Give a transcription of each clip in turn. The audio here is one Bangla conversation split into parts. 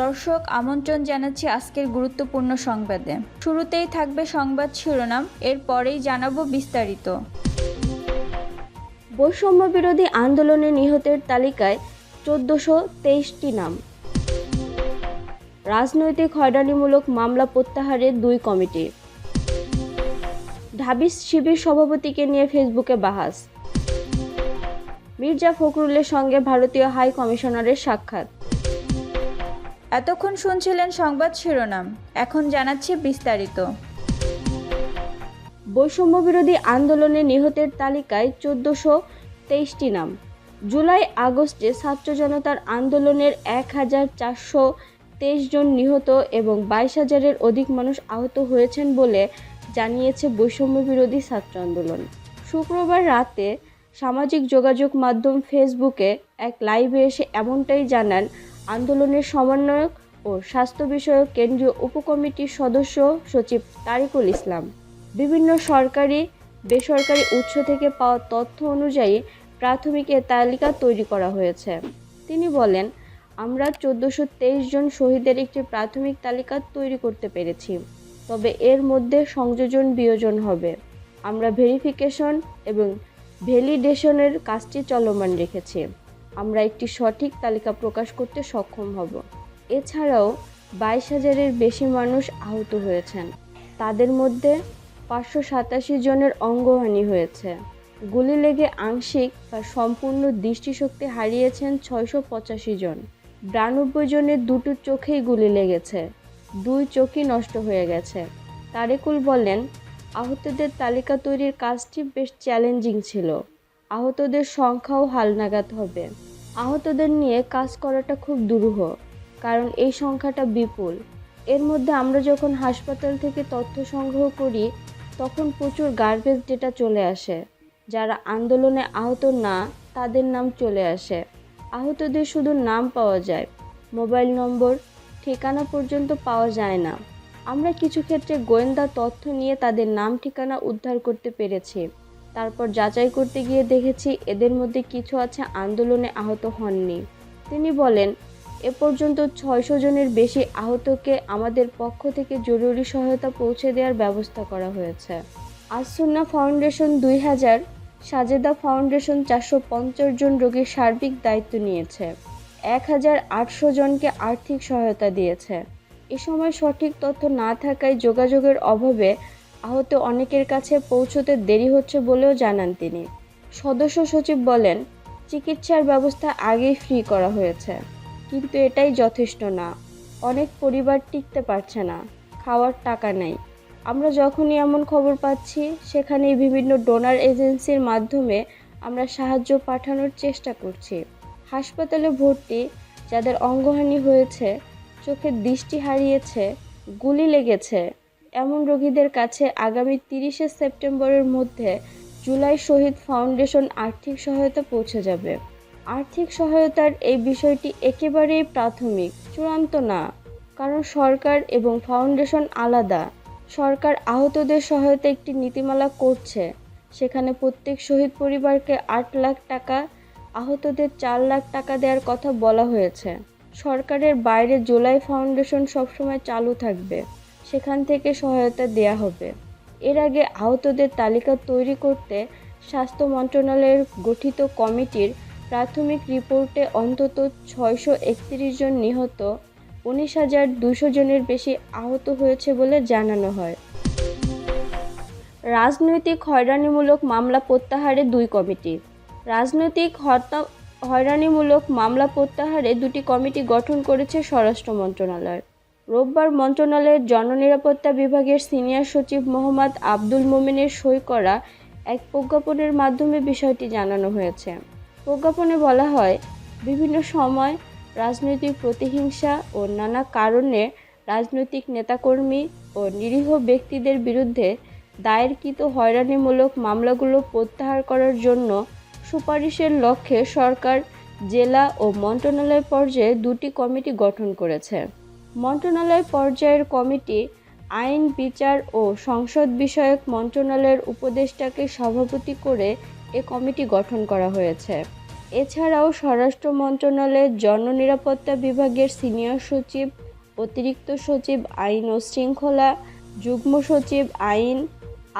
দর্শক, আমন্ত্রণ জানাচ্ছি আজকের গুরুত্বপূর্ণ সংবাদে। শুরুতেই থাকবে সংবাদ শিরোনাম, এরপরেই জানাব বিস্তারিত। বৈষম্য বিরোধী আন্দোলনে নিহতের তালিকায় চোদ্দশো তেইশটি নাম। রাজনৈতিক হয়রানিমূলক মামলা প্রত্যাহারের দুই কমিটি। ঢাবিস শিবির সভাপতিকে নিয়ে ফেসবুকে বাহাস। মির্জা ফখরুলের সঙ্গে ভারতীয় হাই কমিশনারের সাক্ষাৎ। এতক্ষণ শুনছিলেন সংবাদ শিরোনাম। এখন জানাচ্ছি বিস্তারিত। বৈষম্য বিরোধী আন্দোলনে নিহতের তালিকায় চোদ্দশো তেইশটি নাম। জুলাই আগস্টে ছাত্র জনতার আন্দোলনের এক হাজার চারশো তেইশ জন নিহত এবং বাইশ হাজারের অধিক মানুষ আহত হয়েছেন বলে জানিয়েছে বৈষম্য বিরোধী ছাত্র আন্দোলন। শুক্রবার রাতে সামাজিক যোগাযোগ মাধ্যম ফেসবুকে এক লাইভে এসে এমনটাই জানান আন্দোলনের সমন্বয়ক ও স্বাস্থ্য বিষয়ক কেন্দ্রীয় উপকমিটির সদস্য সচিব তারিকুল ইসলাম। বিভিন্ন সরকারি, বেসরকারি উৎস থেকে পাওয়া তথ্য অনুযায়ী প্রাথমিক এ তালিকা তৈরি করা হয়েছে। তিনি বলেন, আমরা চোদ্দোশো জন শহীদের একটি প্রাথমিক তালিকা তৈরি করতে পেরেছি, তবে এর মধ্যে সংযোজন বিয়োজন হবে। আমরা ভেরিফিকেশন এবং ভ্যালিডেশনের কাজটি চলমান রেখেছি। আমরা একটি সঠিক তালিকা প্রকাশ করতে সক্ষম হব। এছাড়াও, বাইশ হাজারের বেশি মানুষ আহত হয়েছেন। তাদের মধ্যে পাঁচশো সাতাশি জনের অঙ্গহানি হয়েছে। গুলি লেগে আংশিক বা সম্পূর্ণ দৃষ্টিশক্তি হারিয়েছেন ছয়শো পঁচাশি জন। বিরানব্বই জনের দুটো চোখেই গুলি লেগেছে। দুই চোখই নষ্ট হয়ে গেছে। তারেকুল বলেন, আহতদের তালিকা তৈরির কাজটি বেশ চ্যালেঞ্জিং ছিল। আহতদের সংখ্যাও হালনাগাদ হবে। আহতদের নিয়ে কাজ করাটা খুব দুরূহ, কারণ এই সংখ্যাটা বিপুল। এর মধ্যে আমরা যখন হাসপাতাল থেকে তথ্য সংগ্রহ করি, তখন প্রচুর গার্বেজ ডেটা চলে আসে। যারা আন্দোলনে আহত না, তাদের নাম চলে আসে। আহতদের শুধু নাম পাওয়া যায়, মোবাইল নম্বর, ঠিকানা পর্যন্ত পাওয়া যায় না। আমরা কিছু ক্ষেত্রে গোয়েন্দা তথ্য নিয়ে তাদের নাম ঠিকানা উদ্ধার করতে পেরেছি। তারপর যাচাই করতে গিয়ে দেখেছি এদের মধ্যে কিছু আছে আন্দোলনে আহত হননি। তিনি বলেন, এ পর্যন্ত ছয়শো জনের বেশি আহতকে আমাদের পক্ষ থেকে জরুরি সহায়তা পৌঁছে দেওয়ার ব্যবস্থা করা হয়েছে। আসুন্না ফাউন্ডেশন দুই হাজার, সাজেদা ফাউন্ডেশন চারশো পঞ্চাশ জন রোগীর সার্বিক দায়িত্ব নিয়েছে। এক হাজার আটশো জনকে আর্থিক সহায়তা দিয়েছে। এ সময় সঠিক তথ্য না থাকায় যোগাযোগের অভাবে আহত অনেকের কাছে পৌঁছতে দেরি হচ্ছে বলেও জানান তিনি। সদস্য সচিব বলেন, চিকিৎসার ব্যবস্থা আগেই ফ্রি করা হয়েছে, কিন্তু এটাই যথেষ্ট না। অনেক পরিবার টিকতে পারছে না, খাওয়ার টাকা নেই। আমরা যখনই এমন খবর পাচ্ছি, সেখানেই বিভিন্ন ডোনার এজেন্সির মাধ্যমে আমরা সাহায্য পাঠানোর চেষ্টা করছি। হাসপাতালে ভর্তি, যাদের অঙ্গহানি হয়েছে চোখের দৃষ্টি হারিয়েছে, গুলি লেগেছে। এমন রোগীদের কাছে আগামী তিরিশে সেপ্টেম্বরের মধ্যে জুলাই শহীদ ফাউন্ডেশন আর্থিক সহায়তা পৌঁছে যাবে। আর্থিক সহায়তার এই বিষয়টি একেবারেই প্রাথমিক, চূড়ান্ত না, কারণ সরকার এবং ফাউন্ডেশন আলাদা। সরকার আহতদের সহায়তা একটি নীতিমালা করছে। সেখানে প্রত্যেক শহীদ পরিবারকে আট লাখ টাকা, আহতদের চার লাখ টাকা দেওয়ার কথা বলা হয়েছে। সরকারের বাইরে জুলাই ফাউন্ডেশন সবসময় চালু থাকবে। সেখান থেকে সহায়তা দেয়া হবে। এর আগে আহতদের তালিকা তৈরি করতে স্বাস্থ্য মন্ত্রণালয়ের গঠিত কমিটির প্রাথমিক রিপোর্টে অন্তত ছয়শো একত্রিশ জন নিহত, উনিশ হাজার দুশো জনের বেশি আহত হয়েছে বলে জানানো হয়। রাজনৈতিক হয়রানিমূলক মামলা প্রত্যাহারে দুই কমিটি। রাজনৈতিক হত্যা হয়রানিমূলক মামলা প্রত্যাহারে দুটি কমিটি গঠন করেছে স্বরাষ্ট্র মন্ত্রণালয়। রোববার মন্ত্রণালয়ের জননিরাপত্তা বিভাগের সিনিয়র সচিব মোহাম্মদ আব্দুল মোমেনের সই করা এক প্রজ্ঞাপনের মাধ্যমে বিষয়টি জানানো হয়েছে। প্রজ্ঞাপনে বলা হয়, বিভিন্ন সময় রাজনৈতিক প্রতিহিংসা ও নানা কারণে রাজনৈতিক নেতাকর্মী ও নিরীহ ব্যক্তিদের বিরুদ্ধে দায়েরকৃত হয়রানিমূলক মামলাগুলো প্রত্যাহার করার জন্য সুপারিশের লক্ষ্যে সরকার, জেলা ও মন্ত্রণালয় পর্যায়ে দুটি কমিটি গঠন করেছে। মন্ত্রণালয় পর্যায়ের কমিটি আইন, বিচার ও সংসদ বিষয়ক মন্ত্রণালয়ের উপদেষ্টাকে সভাপতি করে এ কমিটি গঠন করা হয়েছে। এছাড়াও স্বরাষ্ট্র মন্ত্রণালয়ের জননিরাপত্তা বিভাগের সিনিয়র সচিব, অতিরিক্ত সচিব আইন ও শৃঙ্খলা, যুগ্ম সচিব আইন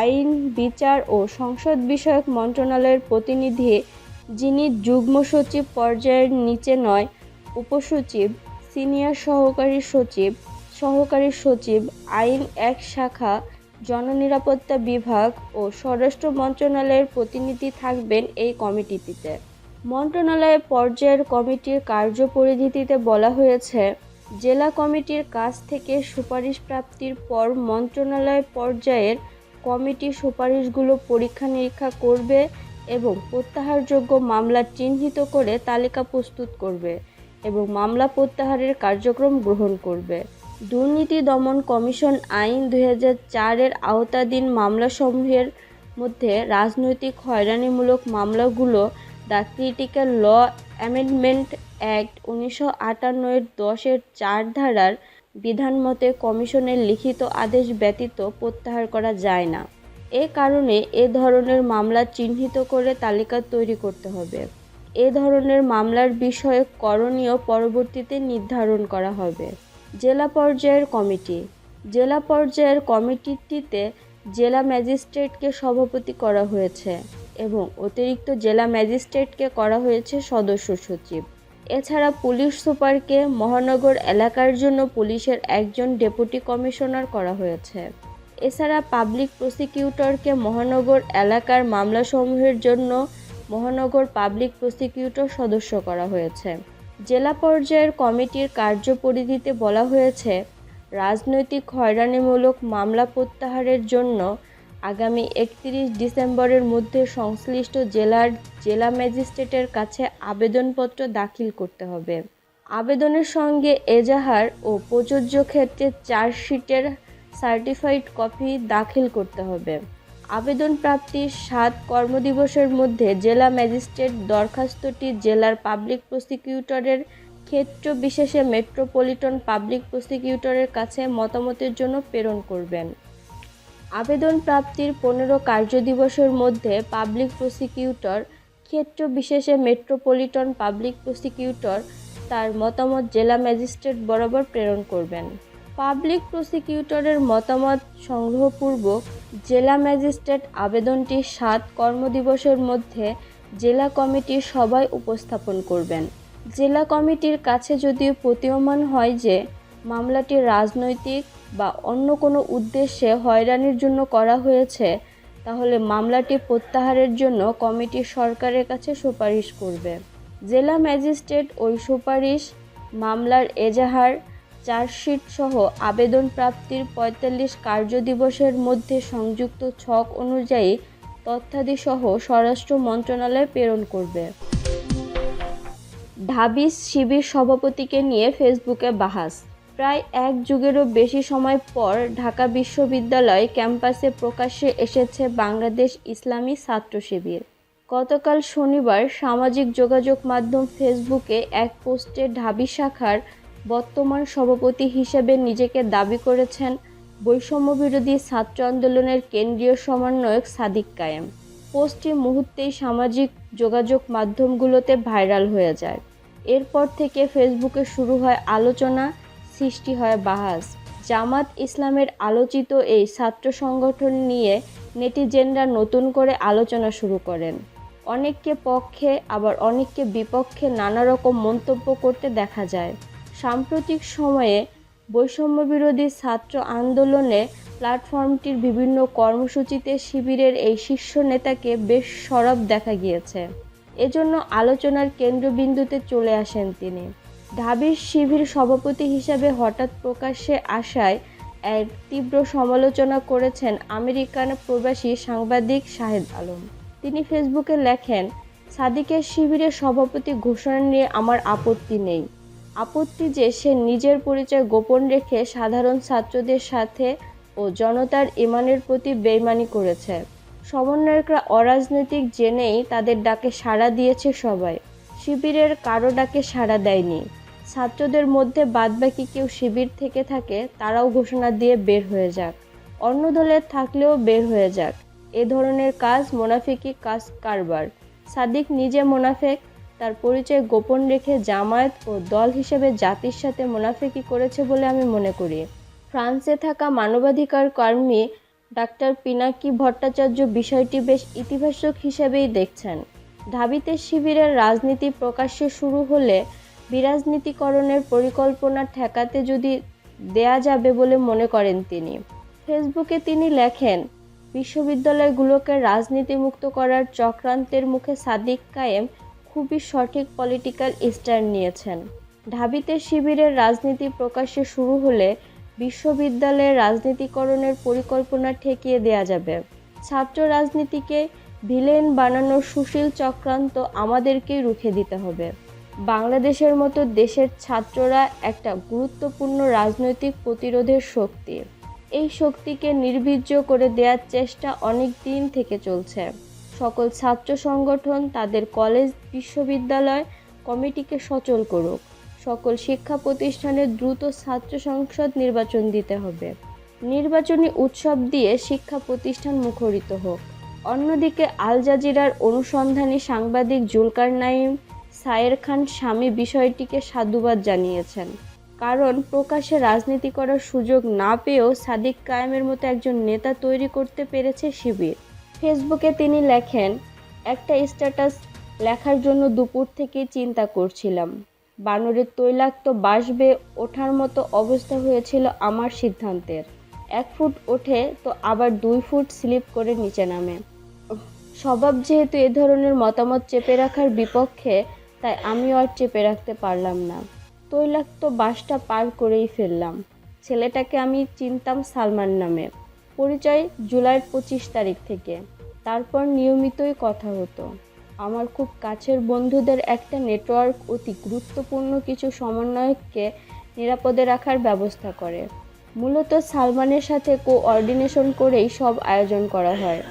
আইন, বিচার ও সংসদ বিষয়ক মন্ত্রণালয়ের প্রতিনিধি যিনি যুগ্ম সচিব পর্যায়ের নিচে নয়, উপসচিব সিনিয়র সহকারী সচিব সহকারী সচিব, আইন এক শাখা, জননিরাপত্তা বিভাগ ও স্বরাষ্ট্র মন্ত্রণালয়ের প্রতিনিধি থাকবেন এই কমিটিটিতে। মন্ত্রণালয় পর্যায়ের কমিটির কার্যপরিধিতে বলা হয়েছে, জেলা কমিটির কাছ থেকে সুপারিশ প্রাপ্তির পর মন্ত্রণালয় পর্যায়ের কমিটি সুপারিশগুলো পরীক্ষা নিরীক্ষা করবে এবং প্রত্যাহারযোগ্য মামলা চিহ্নিত করে তালিকা প্রস্তুত করবে। এবং মামলা প্রত্যাহারের কার্যক্রম গ্রহণ করবে। দুর্নীতি দমন কমিশন আইন দুই এর আওতাধীন মামলাসমূহের মধ্যে রাজনৈতিক হয়রানিমূলক মামলাগুলো the critical law amendment act উনিশশো আটান্নয়ের দশের চার ধারার বিধান মতে কমিশনের লিখিত আদেশ ব্যতীত প্রত্যাহার করা যায় না। এ কারণে এ ধরনের মামলা চিহ্নিত করে তালিকা তৈরি করতে হবে। এ ধরনের মামলার বিষয়ে করণীয় পরবর্তীতে নির্ধারণ করা হবে। জেলা পর্যায়ের কমিটি। জেলা পর্যায়ের কমিটিটিতে জেলা ম্যাজিস্ট্রেটকে সভাপতি করা হয়েছে এবং অতিরিক্ত জেলা ম্যাজিস্ট্রেটকে করা হয়েছে সদস্য সচিব। এছাড়া পুলিশ সুপারকে মহানগর এলাকার জন্য পুলিশের একজন ডেপুটি কমিশনার করা হয়েছে। এছাড়া পাবলিক প্রসিকিউটরকে মহানগর এলাকার মামলাসমূহের জন্য মহানগর পাবলিক প্রসিকিউটর সদস্য করা হয়েছে। জেলা পর্যায়ের কমিটির কার্যপরিধিতে বলা হয়েছে, রাজনৈতিক হয়রানিমূলক মামলা প্রত্যাহারের জন্য আগামী একত্রিশ ডিসেম্বরের মধ্যে সংশ্লিষ্ট জেলার জেলা ম্যাজিস্ট্রেটের কাছে আবেদনপত্র দাখিল করতে হবে। আবেদনের সঙ্গে এজাহার ও প্রযোজ্য ক্ষেত্রে চার্জশিটের সার্টিফাইড কপি দাখিল করতে হবে। আবেদন প্রাপ্তির সাত কর্মদিবসের মধ্যে জেলা ম্যাজিস্ট্রেট দরখাস্তটি জেলার পাবলিক প্রসিকিউটরের ক্ষেত্র বিশেষে মেট্রোপলিটন পাবলিক প্রসিকিউটরের কাছে মতামতের জন্য প্রেরণ করবেন। আবেদন প্রাপ্তির পনেরো কার্যদিবসের মধ্যে পাবলিক প্রসিকিউটর, ক্ষেত্র বিশেষে মেট্রোপলিটন পাবলিক প্রসিকিউটর, তার মতামত জেলা ম্যাজিস্ট্রেট বরাবর প্রেরণ করবেন। পাবলিক প্রসিকিউটরের মতামত সংগ্রহপূর্বক জেলা ম্যাজিস্ট্রেট আবেদনটি সাত কর্মদিবসের মধ্যে জেলা কমিটির সভায় উপস্থাপন করবেন। জেলা কমিটির কাছে যদি প্রতীয়মান হয় যে, মামলাটি রাজনৈতিক বা অন্য কোনো উদ্দেশ্যে হয়রানির জন্য করা হয়েছে, তাহলে মামলাটি প্রত্যাহারের জন্য কমিটি সরকারের কাছে সুপারিশ করবে। জেলা ম্যাজিস্ট্রেট ওই সুপারিশ, মামলার এজাহার চার্জশিট সহ আবেদন প্রাপ্তির পঁয়তাল্লিশ কার্যদিবসের মধ্যে সংযুক্ত ছক অনুযায়ী তথ্যাদি সহ স্বরাষ্ট্র মন্ত্রণালয়ে প্রেরণ করবে। ঢাবিস শিবির সভাপতিকে নিয়ে ফেসবুকে বাহাস। প্রায় এক যুগেরও বেশি সময় পর ঢাকা বিশ্ববিদ্যালয় ক্যাম্পাসে প্রকাশ্যে এসেছে বাংলাদেশ ইসলামী ছাত্র শিবির। গতকাল শনিবার সামাজিক যোগাযোগ মাধ্যম ফেসবুকে এক পোস্টে ঢাবি শাখার বর্তমান সভাপতি হিসেবে নিজেকে দাবি করেছেন বৈষম্যবিরোধী ছাত্র আন্দোলনের কেন্দ্রীয় সমন্বয়ক সাদিক কায়েম। পোস্টটি মুহূর্তেই সামাজিক যোগাযোগ মাধ্যমগুলোতে ভাইরাল হয়ে যায়। এরপর থেকে ফেসবুকে শুরু হয় আলোচনা, সৃষ্টি হয় বাহাস। জামাত ইসলামের আলোচিত এই ছাত্র সংগঠন নিয়ে নেটিজেনরা নতুন করে আলোচনা শুরু করেন। অনেককে পক্ষে, আবার অনেককে বিপক্ষে নানা রকম মন্তব্য করতে দেখা যায়। সাম্প্রতিক সময়ে বৈষম্যবিরোধী ছাত্র আন্দোলনে প্ল্যাটফর্মটির বিভিন্ন কর্মসূচিতে শিবিরের এই শীর্ষ নেতাকে বেশ সরব দেখা গিয়েছে। এজন্য আলোচনার কেন্দ্রবিন্দুতে চলে আসেন তিনি। ঢাবির শিবির সভাপতি হিসাবে হঠাৎ প্রকাশ্যে আসায় এক তীব্র সমালোচনা করেছেন আমেরিকান প্রবাসী সাংবাদিক শাহেদ আলম। তিনি ফেসবুকে লেখেন, সাদিকের শিবিরের সভাপতি ঘোষণা নিয়ে আমার আপত্তি নেই। আপত্তি যে সে নিজের পরিচয় গোপন রেখে সাধারণ ছাত্রদের সাথে ও জনতার ইমানের প্রতি বেইমানি করেছে। সমন্বয়করা অরাজনৈতিক জেনেই তাদের ডাকে সাড়া দিয়েছে সবাই। শিবিরের কারও ডাকে সাড়া দেয়নি। ছাত্রদের মধ্যে বাদবাকি কেউ শিবির থেকে থাকে, তারাও ঘোষণা দিয়ে বের হয়ে যাক। অন্য দলের থাকলেও বের হয়ে যাক। এ ধরনের কাজ মোনাফিকি কাজ কারবার। সাদিক নিজে মোনাফেক তার পরিচয় গোপন রেখে জামায়াত ও দল হিসেবে জাতির সাথে মুনাফিকি করেছে বলে আমি মনে করি। ফ্রান্সে থাকা মানবাধিকার কর্মী ডাক্তার পিনাকি ভট্টাচার্য বিষয়টি বেশ ইতিবাচক হিসেবেই দেখছেন। ঢাবিতে শিবিরের রাজনীতি প্রকাশ্যে শুরু হলে বিরাজনীতিকরণের পরিকল্পনা ঠেকাতে যদি দেয়া যাবে বলে মনে করেন তিনি। ফেসবুকে তিনি লেখেন, বিশ্ববিদ্যালয়গুলোকে রাজনীতিমুক্ত করার চক্রান্তের মুখে সাদিক কায়েম খুবই সঠিক পলিটিক্যাল স্ট্যান্ড নিয়েছেন। ঢাবিতে শিবিরের রাজনীতি প্রকাশ্যে শুরু হলে বিশ্ববিদ্যালয়ের রাজনীতিকরণের পরিকল্পনা ঠেকিয়ে দেয়া যাবে। ছাত্র রাজনীতিকে ভিলেন বানানোর সুশীল চক্রান্ত আমাদেরকেই রুখে দিতে হবে। বাংলাদেশের মতো দেশের ছাত্ররা একটা গুরুত্বপূর্ণ রাজনৈতিক প্রতিরোধের শক্তি। এই শক্তিকে নির্বীর্য করে দেওয়ার চেষ্টা অনেক দিন থেকে চলছে। সকল ছাত্র সংগঠন, তাদের কলেজ, বিশ্ববিদ্যালয় কমিটিকে সচল করুক। সকল শিক্ষা প্রতিষ্ঠানে দ্রুত ছাত্র সংসদ নির্বাচন দিতে হবে। নির্বাচনী উৎসব দিয়ে শিক্ষা প্রতিষ্ঠান মুখরিত হোক। অন্যদিকে আল জাজিরার অনুসন্ধানী সাংবাদিক জুলকার নাইম সায়ের খান স্বামী বিষয়টিকে সাধুবাদ জানিয়েছেন। কারণ প্রকাশ্যে রাজনীতি করার সুযোগ না পেয়েও সাদিক কায়েমের মতো একজন নেতা তৈরি করতে পেরেছে শিবির। ফেসবুকে তিনি লেখেন, একটা স্ট্যাটাস লেখার জন্য দুপুর থেকেই চিন্তা করছিলাম। বানরের তৈলাক্ত বাসবে ওঠার মতো অবস্থা হয়েছিল আমার সিদ্ধান্তের। এক ফুট ওঠে তো আবার দুই ফুট স্লিপ করে নিচে নামে। স্বভাব যেহেতু এ ধরনের মতামত চেপে রাখার বিপক্ষে, তাই আমিও আর চেপে রাখতে পারলাম না। তৈলাক্ত বাসটা পার করেই ফেললাম। ছেলেটাকে আমি চিনতাম সালমান নামে। পরিচয় জুলাইয়ের পঁচিশ তারিখ থেকে। তারপর নিয়মিতই কথা হতো। আমার খুব কাছের বন্ধুদের একটা নেটওয়ার্ক অতি গুরুত্বপূর্ণ কিছু সমন্বয়ককে নিরাপদে রাখার ব্যবস্থা করে। মূলত সালমানের সাথে কোঅর্ডিনেশন করেই সব আয়োজন করা হয়।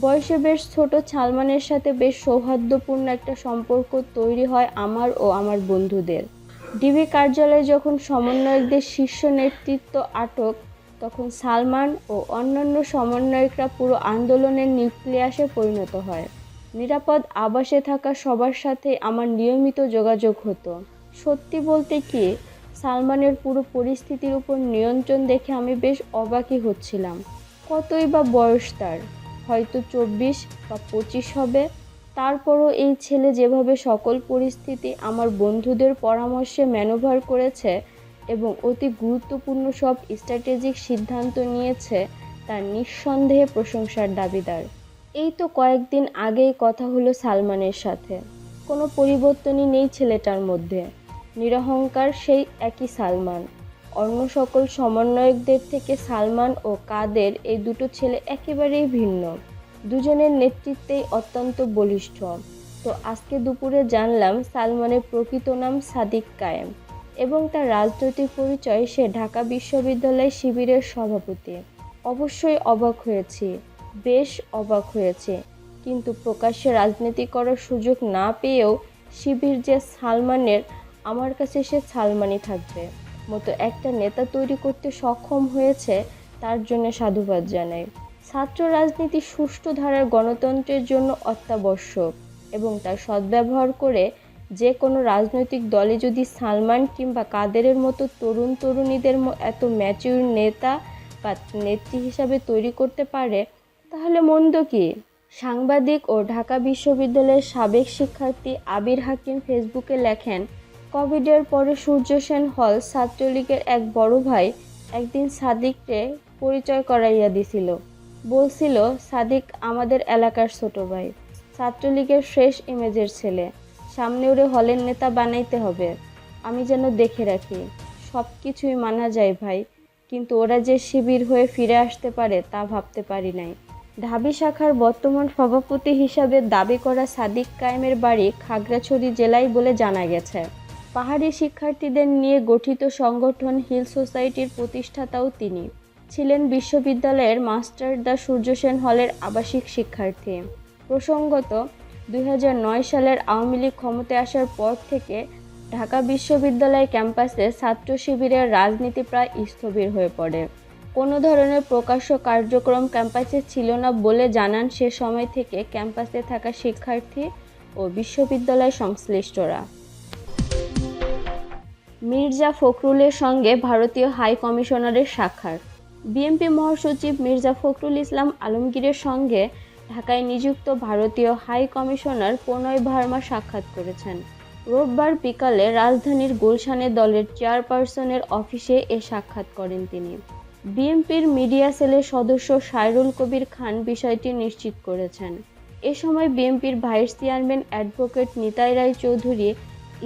বয়সে বেশ ছোট সালমানের সাথে বেশ সৌহার্দ্যপূর্ণ একটা সম্পর্ক তৈরি হয় আমার ও আমার বন্ধুদের। ডিবি কার্যালয়ে যখন সমন্বয়কদের শীর্ষ নেতৃত্ব আটক তখন সালমান ও অন্যান্য সমন্বয়করা পুরো আন্দোলনের নিউক্লিয়াসে পরিণত হয়। নিরাপদ আবাসে থাকা সবার সাথে আমার নিয়মিত যোগাযোগ হতো। সত্যি বলতে কি, সালমানের পুরো পরিস্থিতির উপর নিয়ন্ত্রণ দেখে আমি বেশ অবাকই হচ্ছিলাম। কতই বা বয়স তার? হয়তো চব্বিশ বা পঁচিশ হবে। তারপরও এই ছেলে যেভাবে সকল পরিস্থিতি আমার বন্ধুদের পরামর্শে ম্যানোভার করেছে এবং অতি গুরুত্বপূর্ণ সব স্ট্র্যাটেজিক সিদ্ধান্ত নিয়েছে তার নিঃসন্দেহে প্রশংসার দাবিদার। এই তো কয়েকদিন আগেই কথা হলো সালমানের সাথে। কোনো পরিবর্তনই নেই ছেলেটার মধ্যে। নিরহংকার সেই একই সালমান। অন্য সকল সমন্বয়কদের থেকে সালমান ও কাদের এই দুটো ছেলে একেবারেই ভিন্ন। দুজনের নেতৃত্বেই অত্যন্ত বলিষ্ঠ। তো আজকে দুপুরে জানলাম সালমানের প্রকৃত নাম সাদিক কায়েম। এবং তার রাজনৈতিক পরিচয় সে ঢাকা বিশ্ববিদ্যালয় শিবিরের সভাপতি। অবশ্যই অবাক হয়েছি, বেশ অবাক হয়েছে। কিন্তু প্রকাশ্যে রাজনীতি করার সুযোগ না পেয়েও শিবির যে সালমানের, আমার কাছে সে সালমানই থাকবে। মতো একটা নেতা তৈরি করতে সক্ষম হয়েছে, তার জন্য সাধুবাদ জানাই। ছাত্র রাজনীতি সুষ্ঠু ধারার গণতন্ত্রের জন্য অত্যাবশ্যক এবং তার সদ্ব্যবহার করে যে কোনো রাজনৈতিক দলে যদি সালমান কিংবা কাদেরের মতো তরুণ তরুণীদের এত ম্যাচিউর নেতা বা নেত্রী হিসাবে তৈরি করতে পারে, তাহলে মন্দ কি? সাংবাদিক ও ঢাকা বিশ্ববিদ্যালয়ের সাবেক শিক্ষার্থী আবির হাকিম ফেসবুকে লেখেন, কোভিডের পরে সূর্য সেন হল ছাত্রলীগের এক বড় ভাই একদিন সাদিককে পরিচয় করাইয়া দিছিল। বলছিল, সাদিক আমাদের এলাকার ছোট ভাই। ছাত্রলীগের ফ্রেশ ইমেজের ছেলে। সামনে ওরে হলের নেতা বানাইতে হবে। আমি যেন দেখে রাখি সব কিছুই মানা যায় ভাই, কিন্তু ওরা যে শিবির হয়ে ফিরে আসতে পারে তা ভাবতে পারি নাই। ঢাবি শাখার বর্তমান সভাপতি হিসাবে দাবি করা সাদিক কায়েমের বাড়ি খাগড়াছড়ি জেলায় বলে জানা গেছে। পাহাড়ি শিক্ষার্থীদের নিয়ে গঠিত সংগঠন হিল সোসাইটির প্রতিষ্ঠাতাও তিনি। ছিলেন বিশ্ববিদ্যালয়ের মাস্টার দ্য সূর্যসেন হলের আবাসিক শিক্ষার্থী। প্রসঙ্গত দুই হাজার নয় সালের আওয়ামী লীগ ক্ষমতায় আসার পর থেকে ঢাকা বিশ্ববিদ্যালয় ক্যাম্পাসে ছাত্র শিবিরের রাজনীতি প্রায় স্থবির হয়ে পড়ে। কোনো ধরনের প্রকাশ্য কার্যক্রম ক্যাম্পাসে ছিল না বলে জানান সে সময় থেকে ক্যাম্পাসে থাকা শিক্ষার্থী ও বিশ্ববিদ্যালয় সংশ্লিষ্টরা। মির্জা ফখরুলের সঙ্গে ভারতীয় হাই কমিশনারের সাক্ষাৎ। বিএনপি মহাসচিব মির্জা ফখরুল ইসলাম আলমগীরের সঙ্গে ঢাকায় নিযুক্ত ভারতীয় হাই কমিশনার প্রণয় ভার্মা সাক্ষাৎ করেছেন। রোববার বিকালে রাজধানীর গুলশানে দলের চেয়ারপারসনের অফিসে এ সাক্ষাৎ করেন তিনি। বিএনপির মিডিয়া সেলের সদস্য সাইরুল কবির খান বিষয়টি নিশ্চিত করেছেন। এ সময় বিএনপির vice chairman advocate Nitai Roy Chowdhury,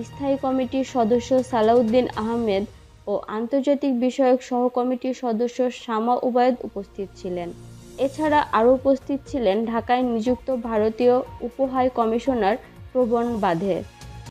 স্থায়ী কমিটির সদস্য সালাউদ্দিন আহমেদ ও আন্তর্জাতিক বিষয়ক সহকমিটির সদস্য শামা উবায়দ উপস্থিত ছিলেন। এছাড়া আরও উপস্থিত ছিলেন ঢাকায় নিযুক্ত ভারতীয় উপহাই কমিশনার প্রবণ বাধে।